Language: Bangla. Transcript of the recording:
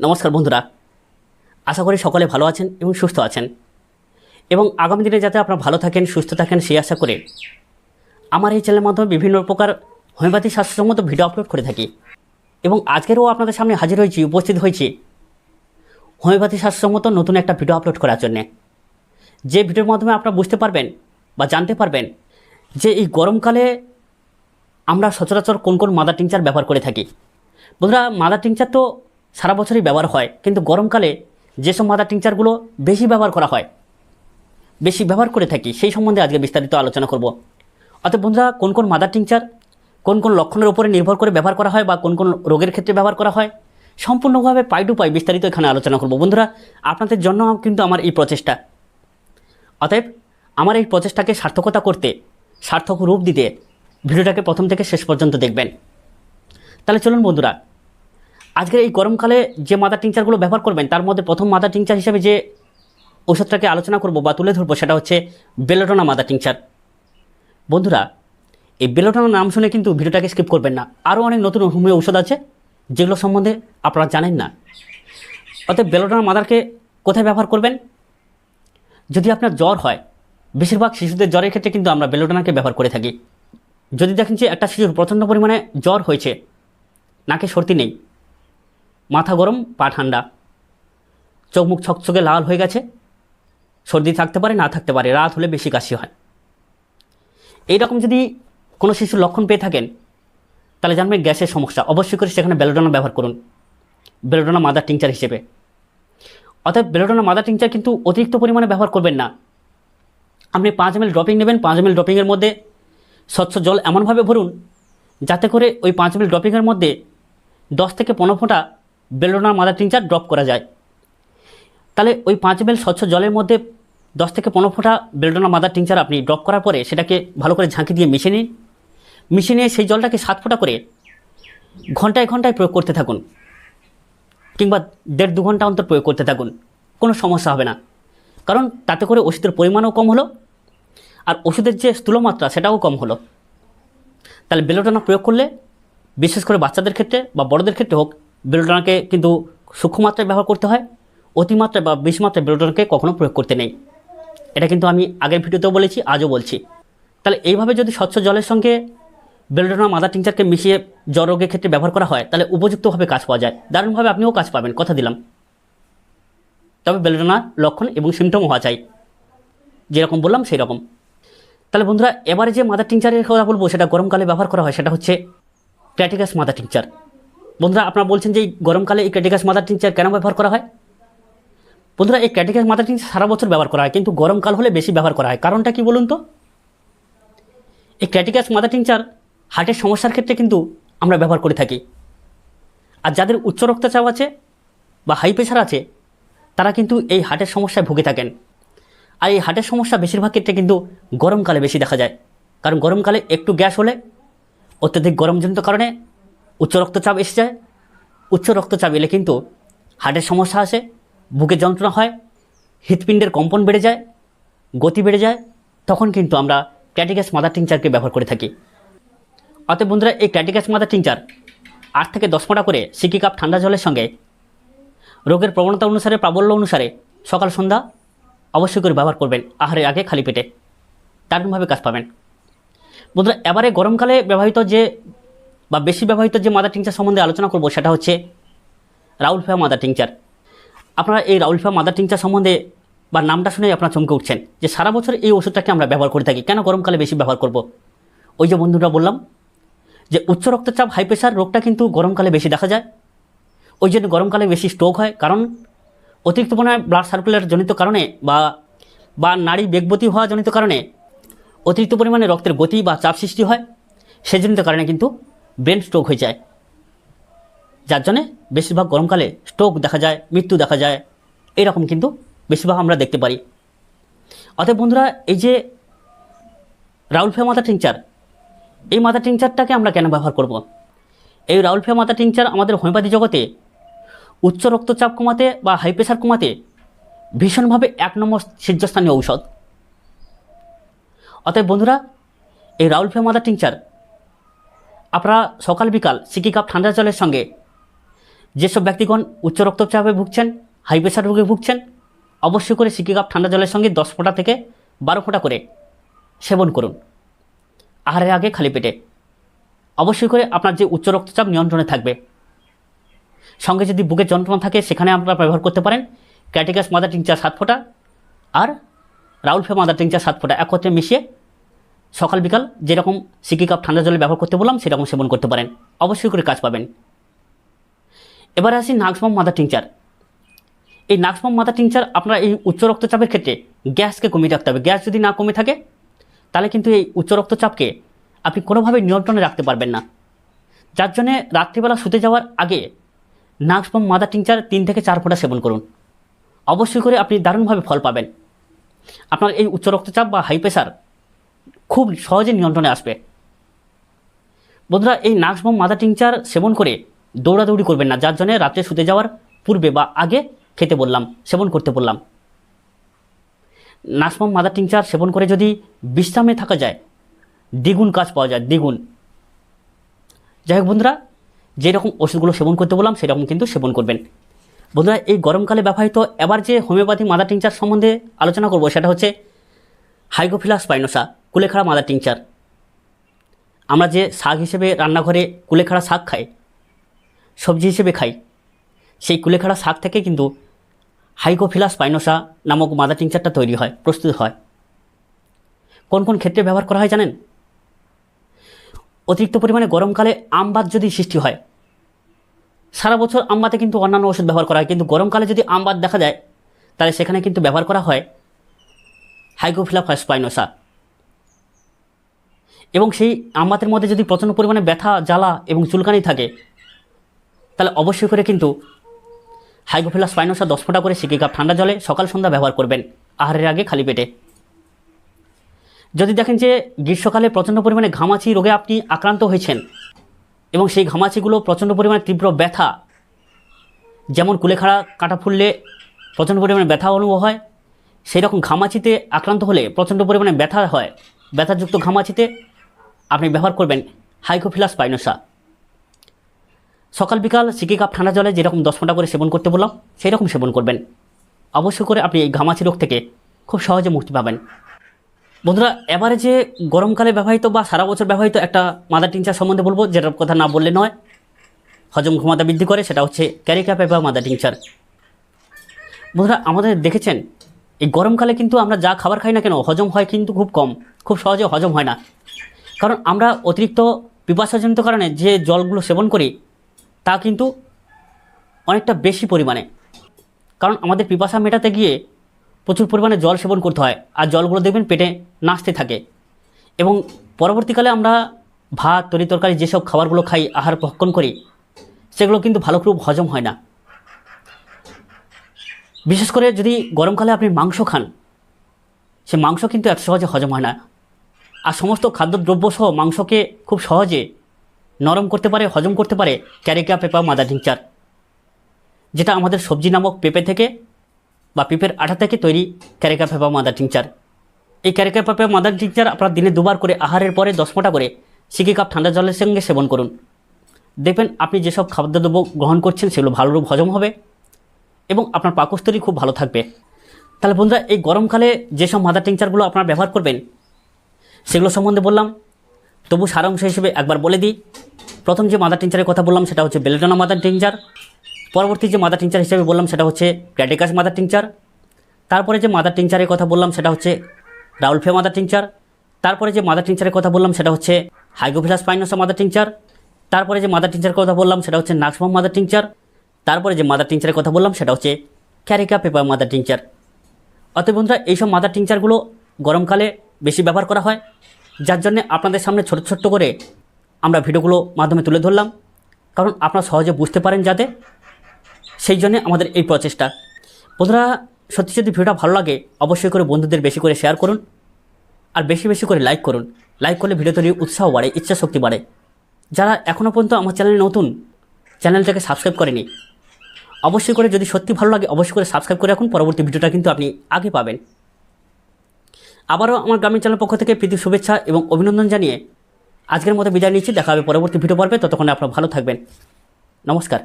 নমস্কার বন্ধুরা। আশা করি সকলে ভালো আছেন এবং সুস্থ আছেন। এবং আগামী দিনে যাতে আপনারা ভালো থাকেন, সুস্থ থাকেন, সেই আশা করে আমার এই চ্যানেলের মাধ্যমে বিভিন্ন প্রকার হোমিওপ্যাথি স্বাস্থ্যসম্মত ভিডিও আপলোড করে থাকি। এবং আজকেরও আপনাদের সামনে হাজির হয়েছি, উপস্থিত হয়েছি হোমিওপ্যাথি স্বাস্থ্যসম্মত নতুন একটা ভিডিও আপলোড করার জন্যে। যে ভিডিওর মাধ্যমে আপনারা বুঝতে পারবেন বা জানতে পারবেন যে এই গরমকালে আমরা সচরাচর কোন কোন মাদার টিংচার ব্যবহার করে থাকি। বন্ধুরা মাদার টিংচার তো সারা বছরই ব্যবহার হয়। কিন্তু গরমকালে যেসব মাদার টিংচারগুলো বেশি ব্যবহার করা হয়, বেশি ব্যবহার করে থাকি, সেই সম্বন্ধে আজকে বিস্তারিত আলোচনা করব। অর্থাৎ বন্ধুরা, কোন কোন মাদার টিংচার কোন কোন লক্ষণের উপরে নির্ভর করে ব্যবহার করা হয় বা কোন কোন রোগের ক্ষেত্রে ব্যবহার করা হয়, সম্পূর্ণভাবে পাই টু পাই বিস্তারিত এখানে আলোচনা করব। বন্ধুরা, আপনাদের জন্য কিন্তু আমার এই প্রচেষ্টা। অতএব আমার এই প্রচেষ্টাকে সার্থকতা করতে, সার্থক রূপ দিতে, ভিডিওটাকে প্রথম থেকে শেষ পর্যন্ত দেখবেন। তাহলে চলুন বন্ধুরা আজকের এই গরমকালে যে মাদার টিংচারগুলো ব্যবহার করবেন, তার মধ্যে প্রথম মাদার টিংচার হিসেবে যে ওষুধটাকে আলোচনা করব বা তুলে ধরবো, সেটা হচ্ছে বেলোটোনা মাদার টিংচার। বন্ধুরা, এই বেলোটোনা নাম শুনে কিন্তু ভিডিওটাকে স্কিপ করবেন না। আরও অনেক নতুন হোমিও ঔষধ আছে, যেগুলো সম্বন্ধে আপনারা জানেন না। অতএব বেলোটোনা মাদারকে কোথায় ব্যবহার করবেন? যদি আপনার জ্বর হয়, বেশিরভাগ শিশুদের জ্বরের ক্ষেত্রে কিন্তু আমরা বেলোটোনাকে ব্যবহার করে থাকি। যদি দেখেন যে একটা শিশুর প্রচণ্ড পরিমাণে জ্বর হয়েছে, নাকে সর্দি নেই মাথা গরম, পা ঠান্ডা। চোখ মুখ ছকছকে লাল হয়ে গেছে। সর্দি থাকতে পারে, না থাকতে পারে, রাত হলে বেশি কাশি হয়। এই রকম যদি কোনো শিশুর লক্ষণ পেয়ে থাকেন, তাহলে জানবেন গ্যাসের সমস্যা। অবশ্যই করে সেখানে বেলোডোনা ব্যবহার করুন। বেলোডোনা মাদার টিংচার হিসেবে। অর্থাৎ বেলোডোনা মাদার টিংচার কিন্তু অতিরিক্ত পরিমাণে ব্যবহার করবেন না। আপনি পাঁচ এম ড্রপিং নেবেন, পাঁচ এম ড্রপিংয়ের মধ্যে স্বচ্ছ জল এমনভাবে ভরুন, যাতে করে ওই পাঁচ এম ড্রপিংয়ের মধ্যে দশ থেকে পনেরো ফোঁটা বেলোডোনা মাদার টিংচার ড্রপ করা যায়। তাহলে ওই পাঁচ এম স্বচ্ছ জলের মধ্যে দশ থেকে পনেরো ফোঁটা বেলডোনা মাদার টিংচার আপনি ড্রপ করার পরে সেটাকে ভালো করে ঝাঁকি দিয়ে মিশিয়ে নিন। মিশিয়ে নিয়ে সেই জলটাকে সাত ফোঁটা করে ঘন্টায় ঘন্টায় প্রয়োগ করতে থাকুন কিংবা দেড় দু ঘণ্টা অন্তর প্রয়োগ করতে থাকুন, কোনো সমস্যা হবে না। কারণ তাতে করে ওষুধের পরিমাণও কম হলো আর ওষুধের যে স্থূলমাত্রা সেটাও কম হলো। তাহলে বেলোডোনা প্রয়োগ করলে বিশেষ করে বাচ্চাদের ক্ষেত্রে বা বড়দের ক্ষেত্রে হোক বেলোডোনাকে কিন্তু সূক্ষ্মমাত্রায় ব্যবহার করতে হয়, অতিমাত্রায় বা মাত্রায় বেলোডোনাকে কখনো প্রয়োগ করতে নেই। এটা কিন্তু আমি আগের ভিডিওতেও বলেছি, আজও বলছি। তাহলে এইভাবে যদি স্বচ্ছ জলের সঙ্গে বেলোডোনা মাদার টিংচারকে মিশিয়ে জ্বর রোগের ক্ষেত্রে ব্যবহার করা হয়, তাহলে উপযুক্তভাবে কাজ পাওয়া যায়। দারুণভাবে আপনিও কাজ পাবেন, কথা দিলাম। তবে বেলোডোনার লক্ষণ এবং সিমটম হওয়া চাই। যেরকম বললাম সেই রকম তাহলে বন্ধুরা, এবারে যে মাদার টিংচারের কথা বলব, সেটা গরমকালে ব্যবহার করা হয়, সেটা হচ্ছে ক্র্যাটিকাস মাদার টিংচার বন্ধুরা, আপনারা বলছেন যে গরমকালে এই ক্র্যাটিকাস মাদার টিংচার কেন ব্যবহার করা হয়? বন্ধুরা, এই ক্র্যাটিকাস মাদার টিংচার সারা বছর ব্যবহার করা হয়, কিন্তু গরমকাল হলে বেশি ব্যবহার করা হয়। কারণটা কি বলুন তো? এই ক্র্যাটিকাস মাদার টিংচার হার্টের সমস্যার ক্ষেত্রে কিন্তু আমরা ব্যবহার করে থাকি। আর যাদের উচ্চ রক্তচাপ আছে বা হাই প্রেশার আছে, তারা কিন্তু এই হার্টের সমস্যায় ভুগে থাকেন। আর এই হার্টের সমস্যা বেশিরভাগ ক্ষেত্রে কিন্তু গরমকালে বেশি দেখা যায়। কারণ গরমকালে একটু গ্যাস হলে অত্যধিক গরমজনিত কারণে উচ্চ রক্তচাপ এসে যায় উচ্চ রক্তচাপ এলে কিন্তু হার্টের সমস্যা আসে, বুকে যন্ত্রণা হয়, হৃৎপিণ্ডের কম্পন বেড়ে যায়, গতি বেড়ে যায়, তখন কিন্তু আমরা ক্যাটিগাস মাদার টিংচারকে ব্যবহার করে থাকি। অতএব বন্ধুরা, এই ক্যাটিগাস মাদার টিংচার আট থেকে দশ ফোঁটা করে সিকি কাপ ঠান্ডা জলের সঙ্গে রোগের প্রবণতা অনুসারে, প্রাবল্য অনুসারে সকাল, সন্ধ্যা অবশ্যই করে ব্যবহার করবেন আহারের আগে খালি পেটে। দারুণভাবে কাজ পাবেন। বন্ধুরা, এবারে গরমকালে ব্যবহৃত যে বা বেশি ব্যবহৃত যে মাদার টিংচার সম্বন্ধে আলোচনা করব, সেটা হচ্ছে রাউলফেয়া মাদার টিংচার। আপনারা এই রাউলফেয়া মাদার টিংচার সম্বন্ধে বা নামটা শুনে আপনারা চমকে উঠছেন যে সারা বছর এই ওষুধটাকে আমরা ব্যবহার করে থাকি। কেন গরমকালে বেশি ব্যবহার করব? ওই যে বন্ধুরা বললাম যে উচ্চ রক্তচাপ হাই প্রেশার রোগটা কিন্তু গরমকালে বেশি দেখা যায়। ওই জন্য গরমকালে বেশি স্ট্রোক হয়। কারণ অতিরিক্ত পরিমাণে ব্লাড সার্কুলার জনিত কারণে বা বা নারী বেগবতী হওয়া জনিত কারণে অতিরিক্ত পরিমাণে রক্তের গতি বা চাপ সৃষ্টি হয়। সেজনিত কারণে কিন্তু ব্রেন স্ট্রোক হয়ে যায়। যার জন্যে বেশিরভাগ গরমকালে স্ট্রোক দেখা যায়, মৃত্যু দেখা যায়। এরকম কিন্তু বেশিরভাগ আমরা দেখতে পারি। অতএব বন্ধুরা, এই যে রাউলফে মাথা টিংচার এই মাথা টিংচারটাকে আমরা কেন ব্যবহার করব। এই রাউলফে মাথা টিংচার আমাদের হোমিওপ্যাথি জগতে উচ্চ রক্তচাপ কমাতে বা হাই প্রেশার কমাতে ভীষণভাবে এক নম্বর শীর্ষস্থানীয় ঔষধ। অতএব বন্ধুরা, এই রাউলফে মাদার টিংচার আপনারা সকাল বিকাল সিকি কাপ ঠান্ডা জলের সঙ্গে যেসব ব্যক্তিগণ উচ্চ রক্তচাপে ভুগছেন হাই প্রেশার রোগে ভুগছেন, অবশ্যই করে সিকি কাপ ঠান্ডা জলের সঙ্গে দশ ফোঁটা থেকে বারো ফোঁটা করে সেবন করুন। আহারের আগে খালি পেটে। অবশ্যই করে আপনার যে উচ্চ রক্তচাপ নিয়ন্ত্রণে থাকবে। সঙ্গে যদি বুকের যন্ত্রণা থাকে, সেখানে আপনারা ব্যবহার করতে পারেন। ক্যাটিকাস মাদার টিংচার সাত ফোঁটা আর রাউল ফে মাদার টিংচার সাত ফোঁটা একত্রে মিশিয়ে সকাল বিকাল যেরকম সিকি কাপ ঠান্ডা জলে ব্যবহার করতে বললাম, সেরকম সেবন করতে পারেন। অবশ্যই করে কাজ পাবেন। এবার আসি নাক্সমাম মাদার টিংচার। এই নাক্সমাম মাদার টিংচার আপনার এই উচ্চ রক্তচাপের ক্ষেত্রে গ্যাসকে কমিয়ে রাখতে হবে। গ্যাস যদি না কমে থাকে, তাহলে কিন্তু এই উচ্চ রক্তচাপকে আপনি কোনোভাবে নিয়ন্ত্রণে রাখতে পারবেন না। যার জন্যে রাত্রিবেলা শুতে যাওয়ার আগে নাক্সমাম মাদার টিংচার তিন থেকে চার ফোঁটা সেবন করুন। অবশ্যই করে আপনি দারুণভাবে ফল পাবেন। আপনার এই উচ্চ রক্তচাপ বা হাই প্রেশার খুব সহজে নিয়ন্ত্রণে আসবে। বন্ধুরা, এই নাক্সবম মাদার টিংচার সেবন করে দৌড়াদৌড়ি করবেন না। যার জন্য রাত্রে শুতে যাওয়ার পূর্বে বা আগে খেতে বললাম, সেবন করতে বললাম। নাক্সবম মাদার টিংচার সেবন করে যদি বিশ্রামে থাকা যায়, দ্বিগুণ কাজ পাওয়া যায়, দ্বিগুণ। যাই হোক বন্ধুরা, যেরকম ওষুধগুলো সেবন করতে বললাম, সেরকম কিন্তু সেবন করবেন। বন্ধুরা, এই গরমকালে ব্যবহৃত এবার যে হোমিওপ্যাথি মাদার টিংচার সম্বন্ধে আলোচনা করব, সেটা হচ্ছে হাইগোফিলাস পাইনোসা। কুলেখাড়া মাদার টিংচার আমরা যে শাক হিসেবে রান্নাঘরে কুলেখাড়া শাক খাই, সবজি হিসেবে খাই, সেই কুলেখাড়া শাক থেকে কিন্তু হাইগোফিলাস পাইনোসা নামক মাদার টিংচারটা তৈরি হয়, প্রস্তুত হয়। কোন কোন ক্ষেত্রে ব্যবহার করা হয় জানেন? অতিরিক্ত পরিমাণে গরমকালে আমবাদ যদি সৃষ্টি হয়, সারা বছর আমবাতে কিন্তু অন্যান্য ওষুধ ব্যবহার করা হয়, কিন্তু গরমকালে যদি আমবাদ দেখা যায়, তাহলে সেখানে কিন্তু ব্যবহার করা হয় হাইগোফিলা স্পাইনোসা এবং সেই আমবাতের মধ্যে যদি প্রচণ্ড পরিমাণে ব্যথা, জ্বালা এবং চুলকানি থাকে, তাহলে অবশ্যই করে কিন্তু হাইগোফিলা স্পাইনোসা দশ ফোঁটা করে সিকি কাপ ঠান্ডা জলে সকাল সন্ধ্যা ব্যবহার করবেন, আহারের আগে খালি পেটে। যদি দেখেন যে গ্রীষ্মকালে প্রচণ্ড পরিমাণে ঘামাচি রোগে আপনি আক্রান্ত হয়েছেন এবং সেই ঘামাচিগুলো প্রচণ্ড পরিমাণে তীব্র ব্যথা, যেমন কুলেখাড়া কাটা ফুললে প্রচণ্ড পরিমাণে ব্যথা অনুভব হয়, সেই রকম ঘামাচিতে আক্রান্ত হলে প্রচণ্ড পরিমাণে ব্যথা হয়। ব্যথাযুক্ত ঘামাচিতে আপনি ব্যবহার করবেন হাইকোফিলাস পাইনোসা। সকাল বিকাল সিকি কাপ ঠান্ডা জলে যেরকম দশ ফোঁটা করে সেবন করতে বললাম সেই রকম সেবন করবেন। অবশ্যই করে আপনি এই ঘামাচি রোগ থেকে খুব সহজে মুক্তি পাবেন। বন্ধুরা এবারে যে গরমকালে ব্যবহৃত বা সারা বছর ব্যবহৃত একটা মাদার টিংচার সম্বন্ধে বলব যেটার কথা না বললে নয়। হজম ক্ষমতা বৃদ্ধি করে, সেটা হচ্ছে ক্যারিকা বা মাদার টিংচার বন্ধুরা, আমাদের দেখেছেন, এই গরমকালে কিন্তু আমরা যা খাবার খাই না কেন, হজম হয় কিন্তু খুব কম, খুব সহজে হজম হয় না। কারণ আমরা অতিরিক্ত পিপাসাজনিত কারণে যে জলগুলো সেবন করি, তা কিন্তু অনেকটা বেশি পরিমাণে। কারণ আমাদের পিপাসা মেটাতে গিয়ে প্রচুর পরিমাণে জল সেবন করতে হয়, আর জলগুলো দেখবেন পেটে নাচতে থাকে। এবং পরবর্তীকালে আমরা ভাত, তরি তরকারি যেসব খাবারগুলো খাই, আহার ভক্ষণ করি, সেগুলো কিন্তু ভালো করে হজম হয় না। বিশেষ করে যদি গরমকালে আপনি মাংস খান, সে মাংস কিন্তু এত সহজে হজম হয় না। আর সমস্ত খাদ্যদ্রব্য সহ মাংসকে খুব সহজে নরম করতে পারে, হজম করতে পারে ক্যারিকা পেপা মাদার টিংচার যেটা আমাদের সবজি নামক পেঁপে থেকে বা পেঁপের আঠা থেকে তৈরি ক্যারিকা পেপা মাদার টিংচার এই ক্যারিকা পেপা মাদার টিংচার আপনার দিনে দুবার করে আহারের পরে দশ ফোঁটা করে সিকি কাপ ঠান্ডা জলের সঙ্গে সেবন করুন। দেখবেন আপনি যেসব খাদ্যদ্রব্য গ্রহণ করছেন সেগুলো ভালোরূপ হজম হবে এবং আপনার পাকস্থলী খুব ভালো থাকবে। তাহলে বন্ধুরা, এই গরমকালে যেসব মাদার টিংচারগুলো আপনারা ব্যবহার করবেন সেগুলো সম্বন্ধে বললাম। তবু সারাংশ হিসেবে একবার বলে দিই। প্রথম যে মাদার টিংচারের কথা বললাম, সেটা হচ্ছে বেলেডোনা মাদার টিংচার পরবর্তী যে মাদার টিংচার হিসেবে বললাম, সেটা হচ্ছে ক্যাটিকাস মাদার টিংচার তারপরে যে মাদার টিংচারের কথা বললাম, সেটা হচ্ছে রাউলফে মাদার টিংচার তারপরে যে মাদার টিংচারের কথা বললাম, সেটা হচ্ছে হাইগোফিলাস পাইনোসা মাদার টিংচার তারপরে যে মাদার টিংচারের কথা বললাম, সেটা হচ্ছে নাক্সমম মাদার টিংচার তারপরে যে মাদার টিংচারের কথা বললাম, সেটা হচ্ছে ক্যারিকা পেপার মাদার টিংচার অতএব বন্ধুরা, এইসব মাদার টিংচারগুলো গরমকালে বেশি ব্যবহার করা হয়, যার জন্য আপনাদের সামনে ছোট ছোট্ট করে আমরা ভিডিওগুলো মাধ্যমে তুলে ধরলাম। কারণ আপনারা সহজে বুঝতে পারেন যাতে। সেই জন্যে আমাদের এই প্রচেষ্টা। বন্ধুরা, সত্যি যদি ভিডিওটা ভালো লাগে, অবশ্যই করে বন্ধুদের বেশি করে শেয়ার করুন। আর বেশি বেশি করে লাইক করুন। লাইক করলে ভিডিও তৈরির উৎসাহ বাড়ে, ইচ্ছা শক্তি বাড়ে। যারা এখনও পর্যন্ত আমার চ্যানেলে নতুন, চ্যানেলটাকে সাবস্ক্রাইব করেনি, অবশ্যই করে যদি সত্যি ভালো লাগে, অবশ্যই করে সাবস্ক্রাইব করে রাখুন। পরবর্তী ভিডিওটা কিন্তু আপনি আগে পাবেন। আবারও আমার গ্রামীণ চ্যানেল পক্ষ থেকে প্রীতি শুভেচ্ছা এবং অভিনন্দন জানিয়ে আজকের মতো বিদায় নিচ্ছি। দেখা হবে পরবর্তী ভিডিও পর্বে। ততক্ষণে আপনারা ভালো থাকবেন। নমস্কার।